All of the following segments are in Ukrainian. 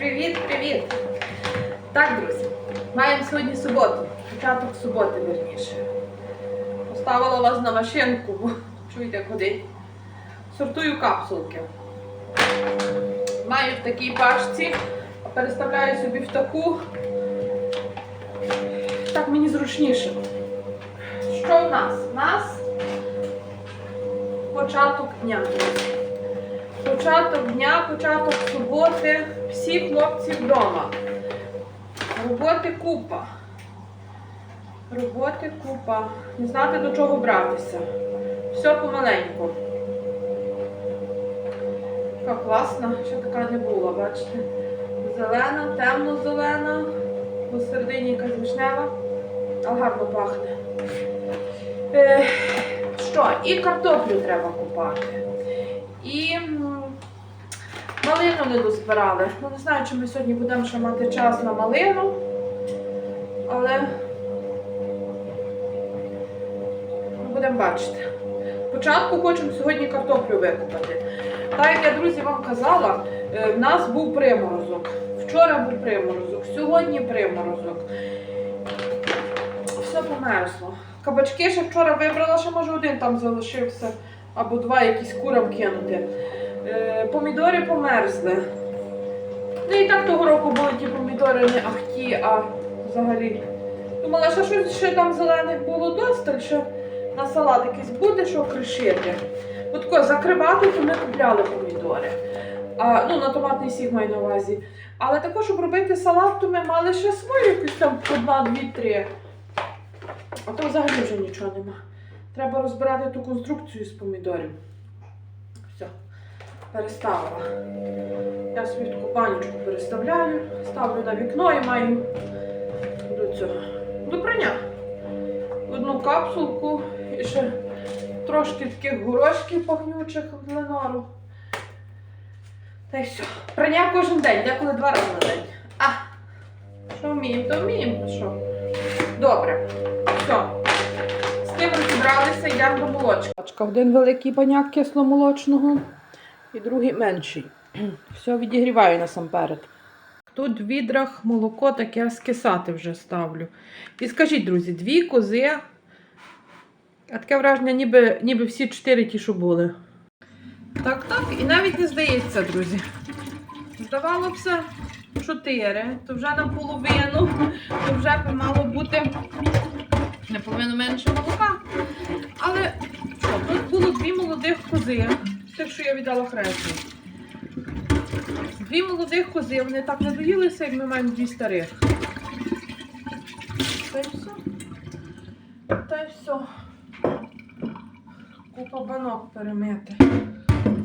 Привіт, привіт! Так, друзі, маємо сьогодні суботу, початок суботи, верніше. Поставила вас на машинку, чуєте куди. Сортую капсулки. Маю в такій пачці, переставляю собі в таку. Так мені зручніше. Що в нас? У нас початок дня. Початок дня, початок суботи, всі хлопці вдома. Роботи купа. Роботи купа. Не знати до чого братися. Все помаленьку. Така класна, ще така не була, бачите? Зелена, темно-зелена, посередині якась вишнева, але гарно пахне. Е, що? І картоплю треба купати. І малину не дозбирали. Ну, не знаю, чи ми сьогодні будемо ще мати час на малину, але будемо бачити. Спочатку хочемо сьогодні картоплю викупати. Так як я, друзі, вам казала, е, в нас був приморозок. Вчора був приморозок, сьогодні приморозок. Все померзло. Кабачки ще вчора вибрала, ще може один там залишився, або два якісь курам кинути. Е, помідори померзли. Ну і так того року були ті помідори не ахті, а взагалі. Думала, що щось ще там зелених було досталь, що на салат якийсь буде, що кришити. От тако закривати, то ми купляли помідори. А, ну, на томатний сік маю на увазі. Але також, щоб робити салат, то ми мали ще свою якусь там одна, дві, три. А то взагалі вже нічого нема. Треба розбирати ту конструкцію з помідорів. Все, переставила. Я собі таку баночку переставляю, ставлю на вікно і маю до цього. До прання. Одну капсулку і ще трошки таких горошків пахнючих в ленору. Та й все. Прання кожен день, деколи два рази на день. А, що вміємо, то вміємо. Що? Добре. Все. З тим розібралися, йдемо до молочка. Один великий баняк кисломолочного і другий менший. Все відігріваю насамперед. Тут в відрах молоко таке скисати вже ставлю. І скажіть, друзі, дві кози. А таке враження, ніби, ніби всі чотири ті, що були. Так, так, і навіть не здається, друзі. Здавалося, чотири, то вже наполовину, то вже би мало бути наполовину менше молока. Але що, тут було дві молодих кози, тих, що я віддала хресту. Дві молодих кози, вони так надоїлися, як ми маємо дві старих. Та й все. Та й все. Купа банок перемити.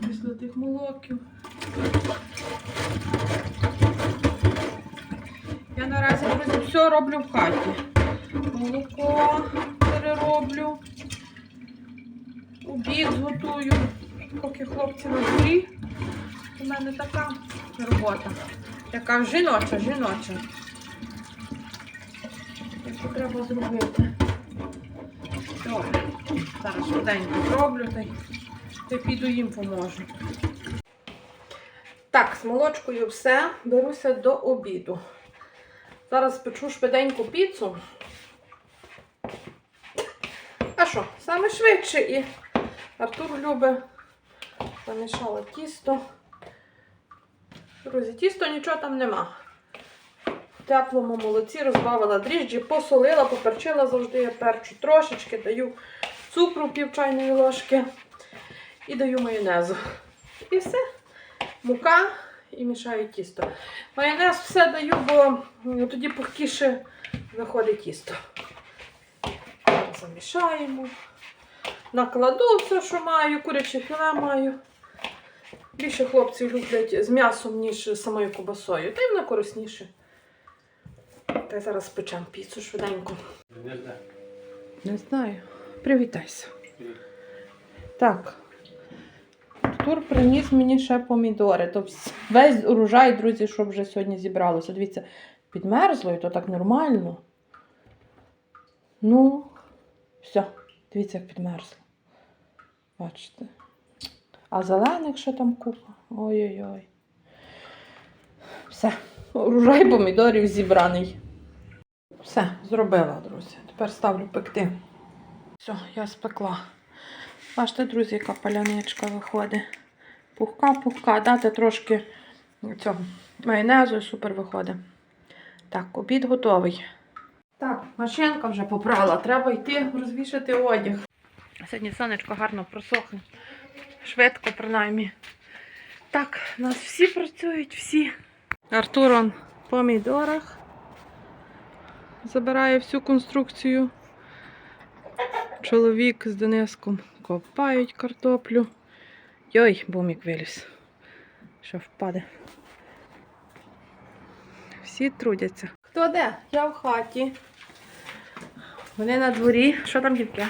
Після тих молоків. Я наразі, друзі, все роблю в хаті. Молоко перероблю. Обід зготую. Поки хлопці на дворі. У мене така робота. Така жіноча, жіноча. Що треба зробити? Добре. Зараз швиденько зроблю та й піду їм поможу. Так, з молочкою все. Беруся до обіду. Зараз печу швиденьку піцу. А що, саме швидше і Артур любить. Замішала тісто. Друзі, тісто нічого там нема. В теплому молоці розбавила дріжджі, посолила, поперчила завжди я перчу трошечки, даю цукру пів чайної ложки і даю майонезу. І все. Мука і мішаю тісто. Майонез все даю, бо тоді пухкіше виходить тісто. Замішаємо. Накладу все, що маю, куряче філе маю. Більше хлопці люблять з м'ясом, ніж самою кубасою. Та й вона корисніше. Та й зараз спечемо піцу швиденько. Не знаю. Привітайся. Так. Артур приніс мені ще помідори. То вс- весь урожай, друзі, що вже сьогодні зібралося. Дивіться, підмерзло, і то так нормально. Ну, все, дивіться, як підмерзло. Бачите. А зелених ще там купа. Ой-ой-ой. Все, урожай помідорів зібраний. Все, зробила, друзі. Тепер ставлю пекти. Все, я спекла. Бачите, друзі, яка паляничка виходить. Пухка, пухка, дати трошки цього майонезу і супер виходить. Так, обід готовий. Так, машинка вже попрала. Треба йти розвішати одяг. Сьогодні сонечко гарно просохне. Швидко, принаймні. Так, у нас всі працюють, всі. Артур он в помідорах. Забирає всю конструкцію. Чоловік з Дениском копають картоплю. Йой, бумік виліз. Що впаде. Всі трудяться. Хто де? Я в хаті. Вони на дворі. Що там, дівки?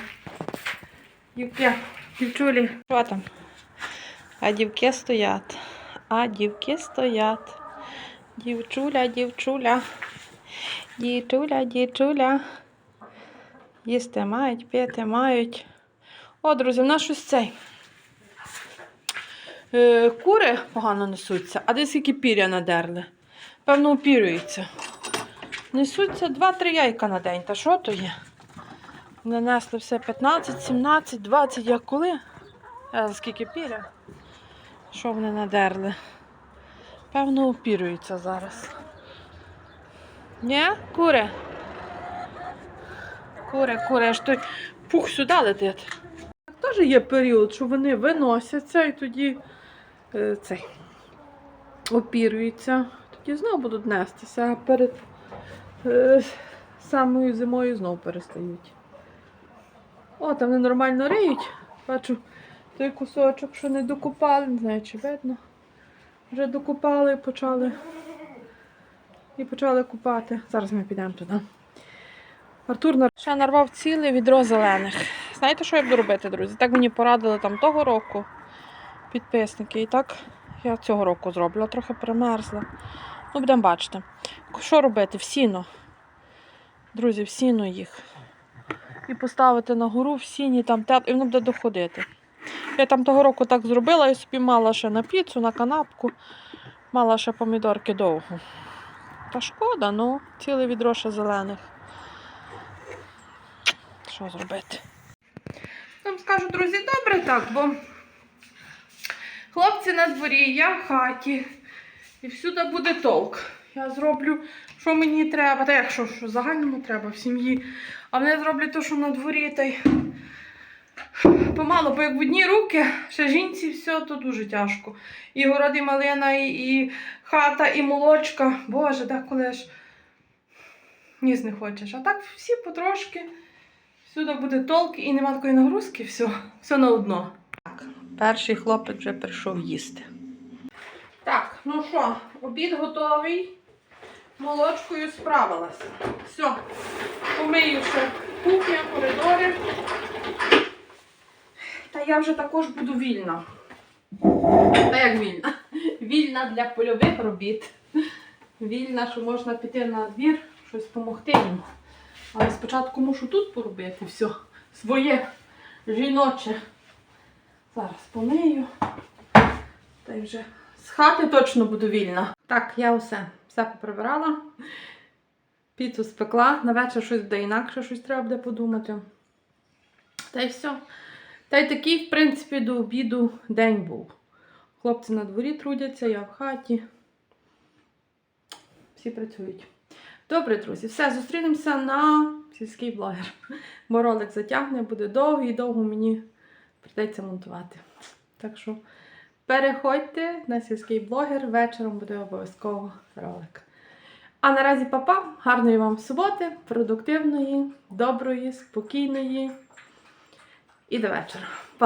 Дівки, дівчулі. Що там? А дівки стоять. А дівки стоять. Дівчуля, дівчуля. Дівчуля, дівчуля. Їсти мають, пити мають. О, друзі, в нас щось цей. Е, кури погано несуться, а десь які піря надерли. Певно, упірюються. Несуться 2-3 яйка на день. Та що то є? Нанесли все 15, 17, 20, як коли? А скільки піря? Що вони надерли? Певно, упірюються зараз. Ні, кури? Кури, кури, аж той пух сюди летить. Теж є період, що вони виносяться і тоді е, цей опірюються. Тоді знову будуть нестися, а перед е, самою зимою знову перестають. О, там вони нормально риють. Бачу той кусочок, що не докупали, не знаю, чи видно. Вже докупали і почали. І почали купати. Зараз ми підемо туди. Артур нар- ще нарвав ціле відро зелених. Знаєте, що я буду робити, друзі? Так мені порадили там того року підписники. І так я цього року зроблю. Трохи примерзла. Ну, будемо бачити. Що робити? В сіно. Друзі, в сіно їх. І поставити на гору в сіні, там те, і воно буде доходити. Я там того року так зробила і собі мала ще на піцу, на канапку, мала ще помідорки довго. Та шкода, ну, ціле відро ще зелених. Що зробити? Вам скажу, друзі, добре так, бо хлопці на дворі, я в хаті. І всюди буде толк. Я зроблю, що мені треба, та якщо що загальному треба в сім'ї. А вони зроблять те, що на дворі, та й помало, бо як в одні руки, ще жінці все, то дуже тяжко. І город, і малина, і, і хата, і молочка. Боже, деколи ж ніс не хочеш. А так всі потрошки. Всюди буде толк і нема такої нагрузки, все, все на одно. Так, перший хлопець вже прийшов їсти. Так, ну що, обід готовий. Молочкою справилася. Все, помию ще кухня, коридори. Я вже також буду вільна. Та як вільна? Вільна для польових робіт. Вільна, що можна піти на двір, щось допомогти їм. Але спочатку мушу тут поробити все своє жіноче. Зараз помию. Та й вже з хати точно буду вільна. Так, я все. Все поприбирала. Піцу спекла. На вечір щось буде інакше, щось треба буде подумати. Та й все. Та й такий, в принципі, до обіду день був. Хлопці на дворі трудяться, я в хаті. Всі працюють. Добре, друзі, все, зустрінемося на сільський блогер. Бо ролик затягне, буде довгий і довго мені прийдеться монтувати. Так що переходьте на сільський блогер, вечором буде обов'язково ролик. А наразі, папа, гарної вам суботи, продуктивної, доброї, спокійної і до вечора. Па!